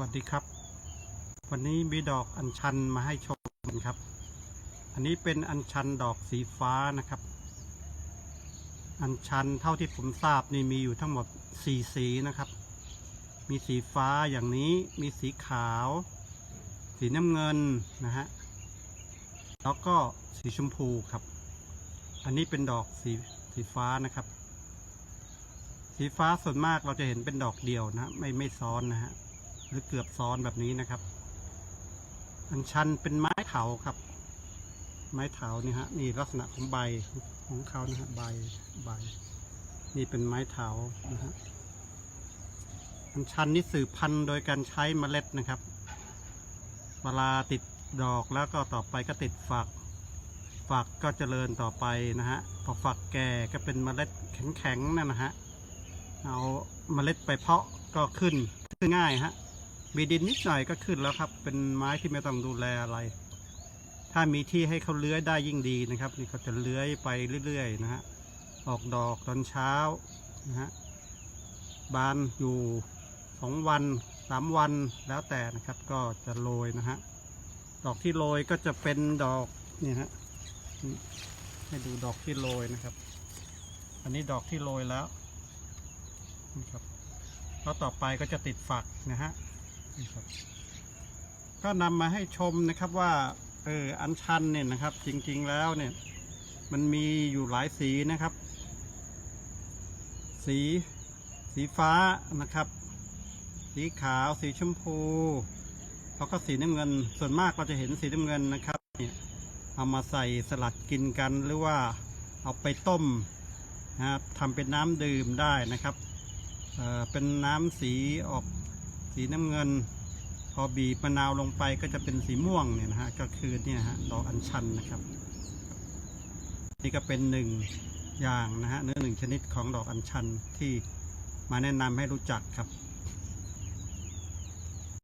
วัสดีครับ วันนี้มีดอกอัญชันมาให้ชมกันครับ อันนี้เป็นอัญชันดอกสีฟ้านะครับ อัญชันเท่าที่ผมทราบนี่มีอยู่ทั้งหมดสี่สีนะครับ มีสีฟ้าอย่างนี้มีสีขาว สีน้ำเงินนะฮะแล้วก็สีชมพูครับ อันนี้เป็นดอกสีสีฟ้านะครับ สีฟ้าส่วนมากเราจะเห็นเป็นดอกเดียวนะ ไม่ไม่ซ้อนนะฮะ รือเกือบซ้อนแบบนี้นะครับ อัญชันเป็นไม้เถาครับ ไม้เถานี่ฮะนี่ลักษณะของใบของเขานะฮะใบใบ นี่เป็นไม้เถานะฮะอัญชันนี่สืบพันธุ์โดยการใช้เมล็ดนะครับ เวลาติดดอกแล้วก็ต่อไปก็ติดฝัก ฝักก็เจริญต่อไปนะฮะ พอฝักแก่ก็เป็นเมล็ดแข็งๆนั่นนะฮะ เอาเมล็ดไปเพาะก็ขึ้นขึ้นง่ายฮะ มีดินนิดหน่อยก็ขึ้นแล้วครับ เป็นไม้ที่ไม่ต้องดูแลอะไร ถ้ามีที่ให้เขาเลื้อยได้ยิ่งดีนะครับ นี่เขาจะเลื้อยไปเรื่อยๆนะฮะ ออกดอกตอนเช้านะฮะ บานอยู่สองวันสามวันแล้วแต่นะครับ ก็จะโรยนะฮะ ดอกที่โรยก็จะเป็นดอกเนี่ยฮะ ให้ดูดอกที่โรยนะครับ อันนี้ดอกที่โรยแล้วนี่ครับแล้วต่อไปก็จะติดฝักนะฮะ นี่ครับ ก็นำมาให้ชมนะครับว่าเอออัญชันเนี่ยนะครับ จริงๆแล้วเนี่ย มันมีอยู่หลายสีนะครับ สีสีฟ้านะครับ สีขาวสีชมพูแล้วก็สีน้ำเงิน ส่วนมากเราจะเห็นสีน้ำเงินนะครับเนี่ยเอามาใส่สลัดกินกันหรือว่าเอาไปต้มนะครับทำเป็นน้ำดื่มได้นะครับเเป็นน้ำสีออก สีน้ำเงิน พอบีบมะนาวลงไปก็จะเป็นสีม่วงเนี่ยนะฮะก็คือเนี่ยฮะดอกอัญชันนะครับ นี่ก็เป็นหนึ่งอย่างนะฮะเนื้อหนึ่งชนิดของดอกอัญชันที่มาแนะนำให้รู้จักครับ